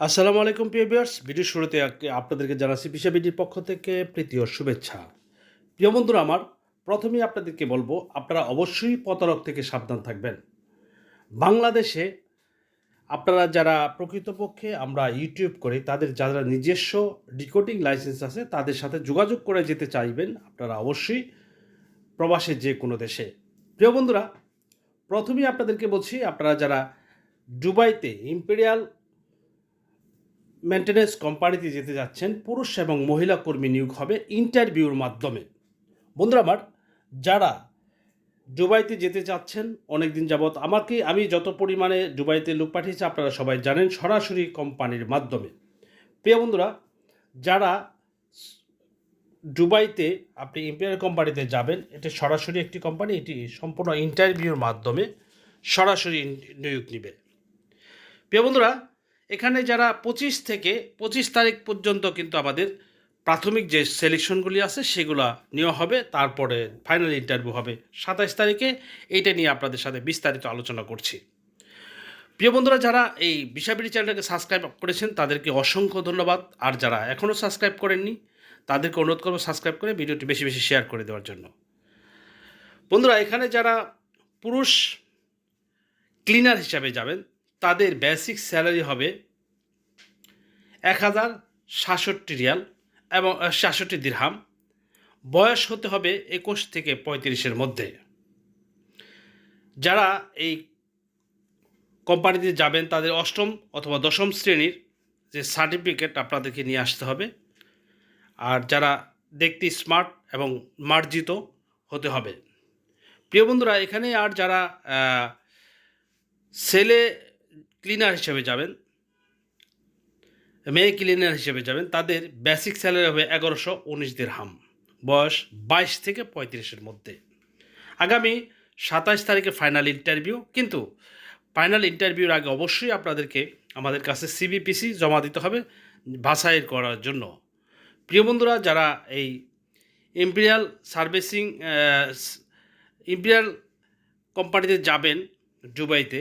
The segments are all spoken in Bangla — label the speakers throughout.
Speaker 1: আসসালামু আলাইকুম, প্রিয় ভিউয়ার্স। ভিডিও শুরুতে আপনাদেরকে জানাচ্ছি বিশাবিডির পক্ষ থেকে প্রীতি ও শুভেচ্ছা। প্রিয় বন্ধুরা আমার, প্রথমেই আপনাদেরকে বলব, আপনারা অবশ্যই প্রতারক থেকে সাবধান থাকবেন। বাংলাদেশে আপনারা যারা প্রকৃতপক্ষে আমরা ইউটিউব করি, তাদের যারা নিজস্ব ডিকোডিং লাইসেন্স আছে, তাদের সাথে যোগাযোগ করে যেতে চাইবেন আপনারা অবশ্যই প্রবাসে যে কোনো দেশে। প্রিয় বন্ধুরা, প্রথমেই আপনাদেরকে বলছি, আপনারা যারা দুবাইতে ইম্পেরিয়াল মেনটেন্যান্স কোম্পানিতে যেতে যাচ্ছেন, পুরুষ এবং মহিলা কর্মী নিয়োগ হবে ইন্টারভিউর মাধ্যমে। বন্ধুরা আমার, যারা দুবাইতে যেতে চাচ্ছেন অনেক দিন যাবৎ আমাকে, আমি যত পরিমাণে দুবাইতে লোক পাঠিয়েছি, আপনারা সবাই জানেন, সরাসরি কোম্পানির মাধ্যমে। প্রিয় বন্ধুরা, যারা দুবাইতে আপনি ইম্পেরিয়াল কোম্পানিতে যাবেন, এটি সরাসরি একটি কোম্পানি এটি সম্পূর্ণ ইন্টারভিউর মাধ্যমে সরাসরি নিয়োগ নেবে। প্রিয় বন্ধুরা এখানে যারা পঁচিশ থেকে পঁচিশ তারিখ পর্যন্ত কিন্তু আমাদের প্রাথমিক যে সিলেকশনগুলি আছে, সেগুলো নেওয়া হবে। তারপরে ফাইনাল ইন্টারভিউ হবে সাতাইশ তারিখে। এইটা নিয়ে আপনাদের সাথে বিস্তারিত আলোচনা করছি। প্রিয় বন্ধুরা, যারা এই বিশাবিড়ি চ্যানেলটাকে সাবস্ক্রাইব করেছেন, তাদেরকে অসংখ্য ধন্যবাদ। আর যারা এখনও সাবস্ক্রাইব করেননি, তাদেরকে অনুরোধ করব সাবস্ক্রাইব করে ভিডিওটি বেশি বেশি শেয়ার করে দেওয়ার জন্য। বন্ধুরা, এখানে যারা পুরুষ ক্লিনার হিসাবে যাবেন তাদের বেসিক স্যালারি হবে এক হাজার সাতষট্টি রিয়াল এবং সাতষট্টি দিরহাম। বয়স হতে হবে একুশ থেকে পঁয়ত্রিশের মধ্যে। যারা এই কোম্পানিতে যাবেন, তাদের অষ্টম অথবা দশম শ্রেণির যে সার্টিফিকেট আপনাদেরকে নিয়ে আসতে হবে। আর যারা দেখতে স্মার্ট এবং মার্জিত হতে হবে। প্রিয় বন্ধুরা, এখানে আর যারা ছেলে ক্লিনার হিসেবে যাবেন, মেয়ে ক্লিনার হিসেবে যাবেন, তাদের বেসিক স্যালারি হবে এগারোশো উনিশ হাম বয়স বাইশ থেকে পঁয়ত্রিশের মধ্যে। আগামী সাতাশ তারিখে ফাইনাল ইন্টারভিউ কিন্তু ফাইনাল ইন্টারভিউর আগে অবশ্যই আপনাদেরকে আমাদের কাছে সিবিপিসি জমা দিতে হবে বাছাই করার জন্য। প্রিয় বন্ধুরা, যারা এই ইম্পেরিয়াল সার্ভিসিং ইম্পেরিয়াল কোম্পানিতে যাবেন, দুবাইতে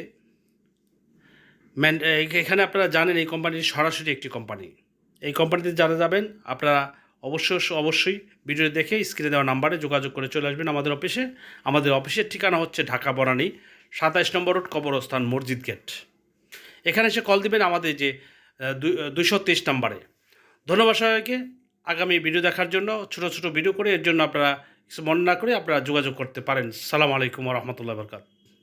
Speaker 1: ম্যান এখানে আপনারা জানেন এই কোম্পানিটি সরাসরি একটি কোম্পানি। এই কোম্পানিতে যারা যাবেন, আপনারা অবশ্যই অবশ্যই ভিডিও দেখে স্ক্রিনে দেওয়া নাম্বারে যোগাযোগ করে চলে আসবেন আমাদের অফিসে। আমাদের অফিসের ঠিকানা হচ্ছে ঢাকা বনানী, সাতাইশ নম্বর রোড, কবরস্থান, মসজিদ গেট। এখানে এসে কল দিবেন আমাদের যে দুইশো তেইশ নম্বরে। ধন্যবাদ সবাইকে। আগামী ভিডিও দেখার জন্য, ছোট ছোট ভিডিও করে এর জন্য আপনারা কিছু মনে না করে আপনারা যোগাযোগ করতে পারেন। সালাম আলাইকুম রহমতুল্লাহ বরকাত